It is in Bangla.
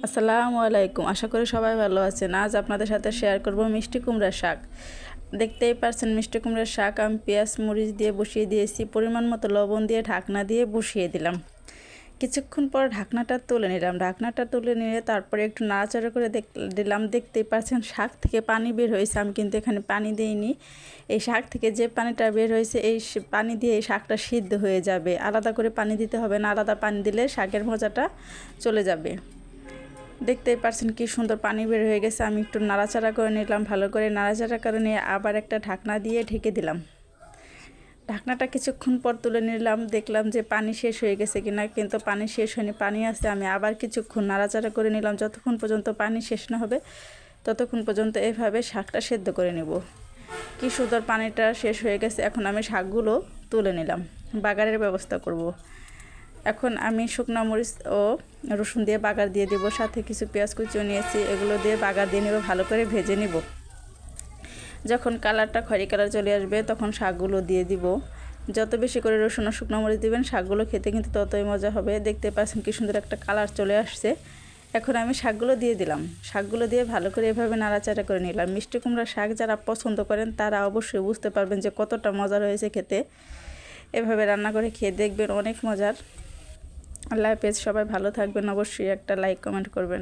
আসসালামু আলাইকুম। আশা করি সবাই ভালো আছেন। আজ আপনাদের সাথে শেয়ার করব মিষ্টি কুমড়ার শাক। দেখতেই পারছেন মিষ্টি কুমড়ার শাক আমি পেঁয়াজ, মরিচ দিয়ে বসিয়ে দিয়েছি। পরিমাণ মতো লবণ দিয়ে ঢাকনা দিয়ে বসিয়ে দিলাম। কিছুক্ষণ পর ঢাকনাটা তুলে নিলাম। ঢাকনাটা তুলে নিয়ে তারপরে একটু নাড়াচাড়া করে দেখ, দিলাম। দেখতেই পাচ্ছেন শাক থেকে পানি বের হয়েছে। আমি কিন্তু এখানে পানি দিইনি। এই শাক থেকে যে পানিটা বের হয়েছে, এই পানি দিয়ে এই শাকটা সিদ্ধ হয়ে যাবে। আলাদা করে পানি দিতে হবে না। আলাদা পানি দিলে শাকের মজাটা চলে যাবে। দেখতেই পারছেন কি সুন্দর পানি বের হয়ে গেছে। আমি একটু নাড়াচাড়া করে নিলাম, ভালো করে নাড়াচাড়া করে নিয়ে আবার একটা ঢাকনা দিয়ে ঢেকে দিলাম। ঢাকনাটা কিছুক্ষণ পর তুলে নিলাম, দেখলাম যে পানি শেষ হয়ে গেছে কিনা, কিন্তু পানি শেষ হয়নি, পানি আছে আমি আবার কিছুক্ষণ নাড়াচাড়া করে নিলাম, যতক্ষণ পর্যন্ত পানি শেষ না হবে, ততক্ষণ পর্যন্ত এভাবে শাকটা সেদ্ধ করে নেব। কি সুন্দর পানিটা শেষ হয়ে গেছে। এখন আমি শাকগুলো তুলে নিলাম, বাগারের ব্যবস্থা করব। এখন আমি শুকনো মরিচ ও রসুন দিয়ে বাগার দিয়ে দেবো, সাথে কিছু পেঁয়াজ কুচিও নিয়েছি, এগুলো দিয়ে বাগার দিয়ে নেব, ভালো করে ভেজে নিব। যখন কালারটা খয়রি কালার চলে আসবে, তখন শাকগুলো দিয়ে দিব। যত বেশি করে রসুন আর শুকনো মরিচ দিবেন, শাকগুলো খেতে কিন্তু ততই মজা হবে। দেখতে পাচ্ছেন কি সুন্দর একটা কালার চলে আসছে। এখন আমি শাকগুলো দিয়ে দিলাম। শাকগুলো দিয়ে ভালো করে এভাবে নাড়াচাড়া করে নিলাম। মিষ্টি কুমড়া শাক যারা পছন্দ করেন, তারা অবশ্যই বুঝতে পারবেন যে কতটা মজার হয়েছে খেতে। এভাবে রান্না করে খেয়ে দেখবেন অনেক মজার। আল্লাহ হাফেজ সবাই ভালো থাকবেন। অবশ্যই একটা লাইক কমেন্ট করবেন।